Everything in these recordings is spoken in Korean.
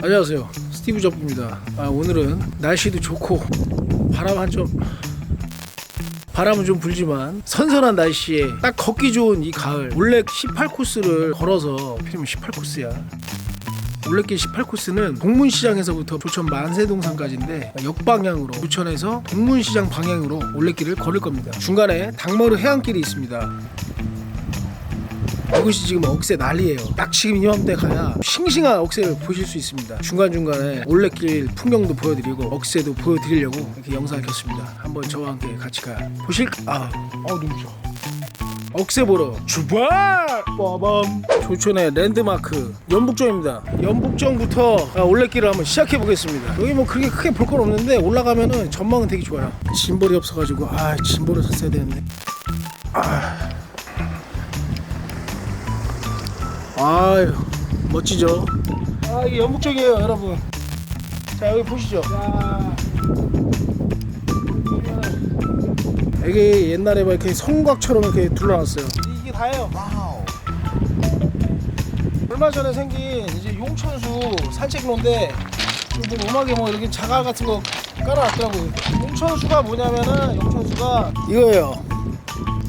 안녕하세요. 스티브 접입니다. 아, 오늘은 날씨도 좋고 바람 한점 바람은 좀 불지만 선선한 날씨에 딱 걷기 좋은 이 가을. 올레 18코스를 걸어서 필이면 18코스야. 올레길 18코스는 동문시장에서부터 조천 만세동산까지인데 역방향으로 조천에서 동문시장 방향으로 올레길을 걸을 겁니다. 중간에 당머르 해안길이 있습니다 이곳이 지금 억새 난리예요. 딱 지금 이맘때 가야 싱싱한 억새를 보실 수 있습니다. 중간 중간에 올레길 풍경도 보여드리고 억새도 보여드리려고 이렇게 영상을 켰습니다. 한번 저와 함께 같이 가 보실까? 아, 어 눈부셔. 억새 보러 출발! 빠밤 조촌의 랜드마크 연북정입니다. 연북정부터 아, 올레길을 한번 시작해 보겠습니다. 여기 뭐 그렇게 크게 볼 건 없는데 올라가면은 전망은 되게 좋아요. 짐벌이 없어가지고 아 짐벌을 샀어야 되는데. 아 유 멋지죠? 아 이게 연북적이에요 여러분. 자 여기 보시죠. 자 이게 옛날에 막 이렇게 성곽처럼 이렇게 둘러놨어요. 이게 다예요. 얼마 전에 생긴 이제 용천수 산책로인데 뭐 음악에 뭐 이렇게 자갈 같은 거 깔아놨더라고요. 용천수가 뭐냐면은 용천수가 이거예요.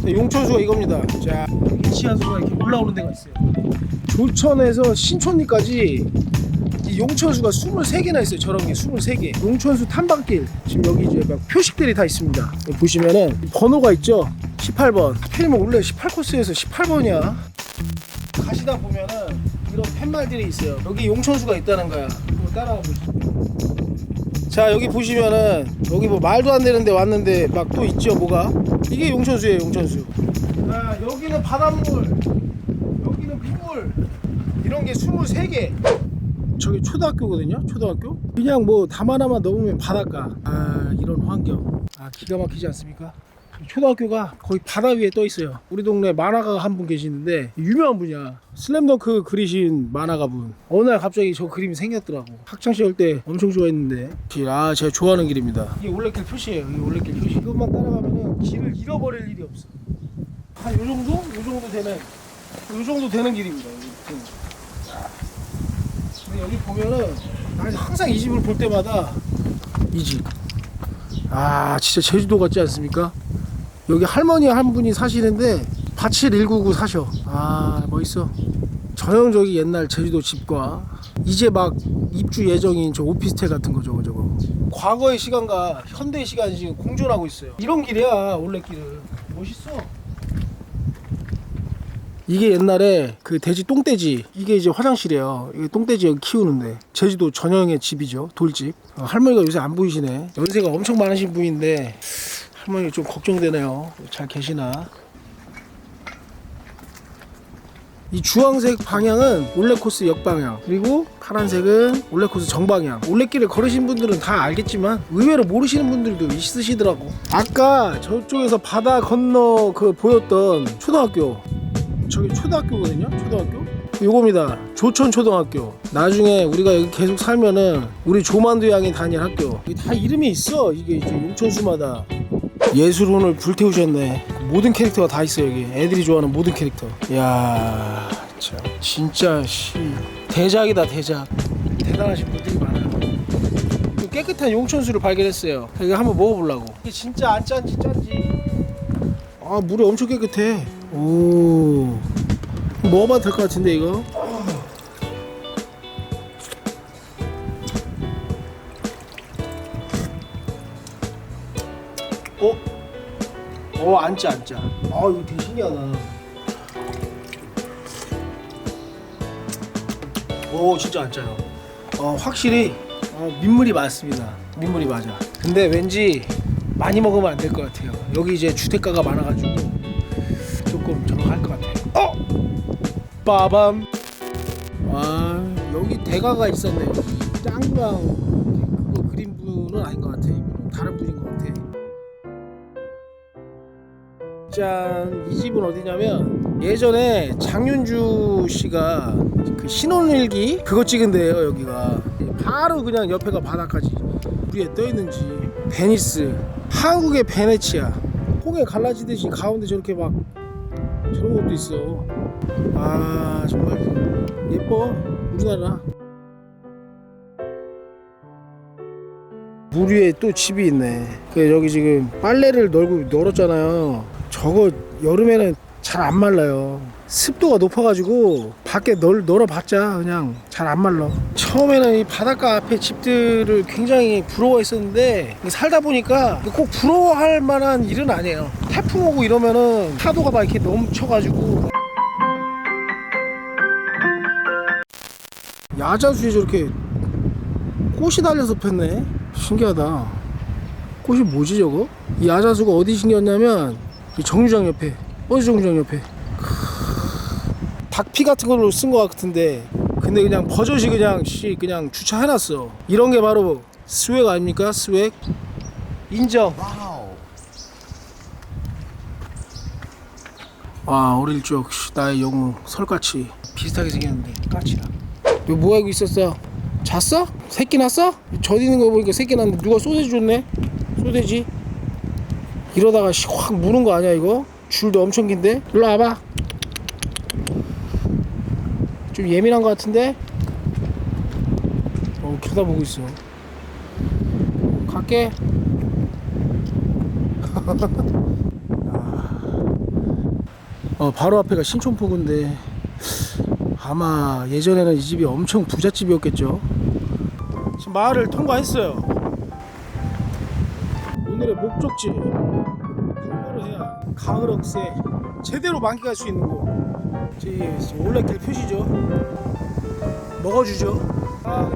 용천수가 이겁니다. 자. 여기 지하수가 이렇게 올라오는 데가 있어요 조천에서 신촌리까지 이 용천수가 23개나 있어요 저런 게 23개. 용천수 탐방길. 지금 여기 이제 막 표식들이 다 있습니다. 보시면은 번호가 있죠? 18번. 하필이면 원래 18코스에서 18번이야. 가시다 보면은 이런 팻말들이 있어요. 여기 용천수가 있다는 거야. 한번 따라가 보시죠. 자 여기 보시면은 여기 뭐 말도 안 되는데 왔는데 막 또 있죠 뭐가? 이게 용천수예요 용천수. 자 여기는 바닷물 여기는 빗물. 이런 게 23개. 저기 초등학교거든요 초등학교. 그냥 뭐 담 하나만 넣으면 바닷가. 아 이런 환경. 아 기가 막히지 않습니까? 초등학교가 거의 바다 위에 떠 있어요. 우리 동네 만화가 한 분 계시는데 유명한 분이야. 슬램덩크 그리신 만화가 분. 어느 날 갑자기 저 그림이 생겼더라고. 학창시절 때 엄청 좋아했는데. 아 제가 좋아하는 길입니다. 이게 올레길 표시예요 이게 올레길 표시. 이것만 따라가면은 길을 잃어버릴 일이 없어. 한 요 정도? 요 정도 되는 요 정도 되는 길입니다. 여기 보면은 나 항상 이 집을 볼 때마다 이 집. 아 진짜 제주도 같지 않습니까? 여기 할머니 한 분이 사시는데 밭을 199 사셔. 아 멋있어. 전형적인 옛날 제주도 집과 이제 막 입주 예정인 저 오피스텔 같은 거 저거. 과거의 시간과 현대의 시간이 지금 공존하고 있어요. 이런 길이야 올레길은. 멋있어. 이게 옛날에 그 돼지 똥돼지 이게 이제 화장실이에요. 이게 똥돼지 여기 키우는데 제주도 전형의 집이죠 돌집. 어, 할머니가 요새 안 보이시네. 연세가 엄청 많으신 분인데 할머니 좀 걱정되네요. 잘 계시나? 이 주황색 방향은 올레코스 역방향 그리고 파란색은 올레코스 정방향 올레길을 걸으신 분들은 다 알겠지만 의외로 모르시는 분들도 있으시더라고 아까 저쪽에서 바다 건너 그 보였던 초등학교 저기 초등학교거든요? 초등학교? 요겁니다. 조천 초등학교. 나중에 우리가 여기 계속 살면은 우리 조만두 양이 다닐 학교. 이게 다 이름이 있어 이게 이제 용천수마다. 예술혼을 불태우셨네. 모든 캐릭터가 다 있어 여기. 애들이 좋아하는 모든 캐릭터. 이야 참. 진짜 씨. 대작이다 대작. 대단하신 분들이 많아요. 또 깨끗한 용천수를 발견했어요. 이거 한번 먹어보려고. 이게 진짜 안 짠지 짠지. 아 물이 엄청 깨끗해 오 먹어봐도 될 것 같은데 이거 어? 어, 안 짜. 아, 이거 되게 신기하다. 오, 진짜 안 짜요. 어, 확실히 어, 민물이 많습니다. 민물이 맞아. 근데 왠지 많이 먹으면 안 될 것 같아요. 여기 이제 주택가가 많아가지고 조금 저거 할 것 같아요. 어? 빠밤. 아, 여기 대가가 있었네요. 짱구랑 그거 그린 분은 아닌 것 같아. 다른 분인 것 같아. 짠, 이 집은 어디냐면 예전에 장윤주 씨가 그 신혼일기 그거 찍은 데예요 여기가 바로 그냥 옆에가 바닷가지 위에 떠 있는지 베니스 한국의 베네치아 홍해 갈라지듯이 가운데 저렇게 막 저런 것도 있어. 아 정말 예뻐. 우리나라. 물 위에 또 집이 있네. 그 여기 지금 빨래를 널고 널었잖아요. 저거 여름에는 잘 안 말라요 습도가 높아가지고 밖에 널, 널어봤자 그냥 잘 안 말라. 처음에는 이 바닷가 앞에 집들을 굉장히 부러워했었는데 살다 보니까 꼭 부러워할 만한 일은 아니에요. 태풍 오고 이러면은 파도가 막 이렇게 넘쳐가지고. 야자수에 저렇게 꽃이 달려서 폈네. 신기하다. 꽃이 뭐지 저거? 이 야자수가 어디 이 정류장 옆에 버스 정류장 옆에 닭피 같은 걸로 쓴 것 같은데 근데 그냥 버젓이 그냥 씨 그냥 주차해놨어 이런 게 바로 스웩 아닙니까 스웩 인정 아 어릴 적 씨, 나의 영웅 설까치 비슷하게 생겼는데 까치라 너 뭐하고 있었어? 잤어? 새끼 났어? 젖 있는 거 보니까 새끼 났는데 누가 소세지 줬네? 소세지 이러다가 씨, 확 무는 거 아니야 이거? 줄도 엄청 긴데? 일로 와봐 좀 예민한 거 같은데? 어 쳐다보고 있어. 갈게. 어 바로 앞에가 신촌포구인데 아마 예전에는 이 집이 엄청 부잣집이었겠죠? 지금 마을을 통과했어요. 오늘의 목적지. 통과를 해야 가을 억새 제대로 만끽할 수 있는 곳 저기 올레길 표시죠? 먹어주죠? 아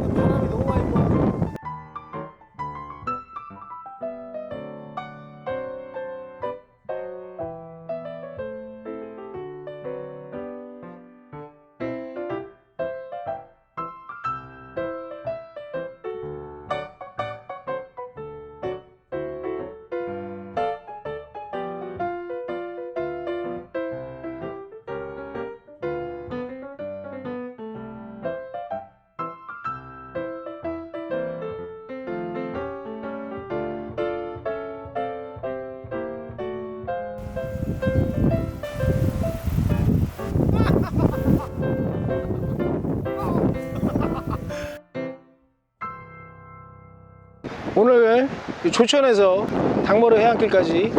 오늘 조천에서 당머르 해안길까지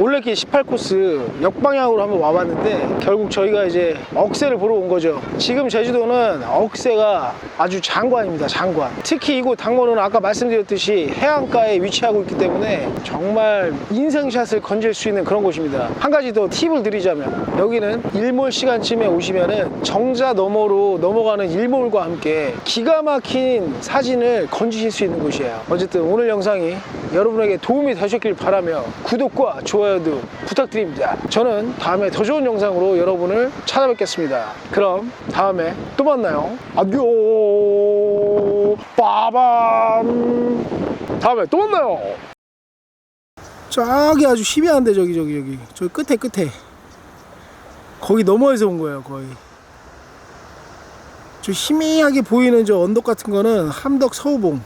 올레길 18코스 역방향으로 한번 와봤는데 결국 저희가 이제 억새를 보러 온 거죠. 지금 제주도는 억새가 아주 장관입니다 장관. 특히 이곳 당머르는 아까 말씀드렸듯이 해안가에 위치하고 있기 때문에 정말 인생샷을 건질 수 있는 그런 곳입니다. 한 가지 더 팁을 드리자면 여기는 일몰 시간쯤에 오시면은 정자 너머로 넘어가는 일몰과 함께 기가 막힌 사진을 건지실 수 있는 곳이에요. 어쨌든 오늘 영상이 여러분에게 도움이 되셨길 바라며 구독과 좋아요도 부탁드립니다. 저는 다음에 더 좋은 영상으로 여러분을 찾아뵙겠습니다. 그럼 다음에 또 만나요. 아디오 빠밤 다음에 또 만나요. 저기 아주 희미한데 저기 저기 저기 저 끝에 끝에 거기 너머에서 온 거예요 거의 저 희미하게 보이는 저 언덕 같은 거는 함덕 서우봉